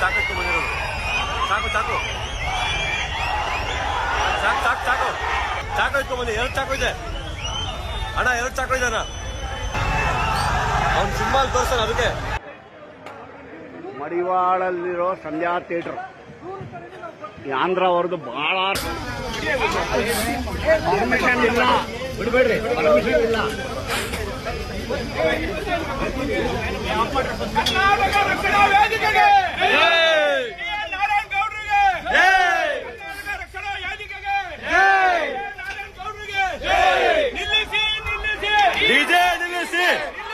ತಾಕತ್ತು ಬಂದಿರೋದು. ಸಾಕು ಸಾಕು. ಸಾಕು ಸಾಕು ಸಾಕು. ಚಾಕು ಇಟ್ಕೊಂಡ್ಬಂದು ಎರಡು ಚಾಕು ಇದೆ. ಅಣ್ಣ, ಎರಡು ಚಾಕು ಇದೆ ಅಣ್ಣ. ಅವ್ನು ಸಿನಿಮಾಲ್ ತೋರಿಸ್ತಾನೆ ಅದಕ್ಕೆ. ಮಡಿವಾಳಲ್ಲಿರೋ ಸಂಧ್ಯಾ ಥಿಯೇಟರ್. ಆಂಧ್ರ ಅವ್ರದ್ದು ಬಹಳ ಪರ್ಮಿಷನ್ ಇಲ್ಲ. ಬಿಡ್ಬೇಡ್ರಿ, ಪರ್ಮಿಷನ್ ಇಲ್ಲ. ಕರ್ನಾಟಕ 아,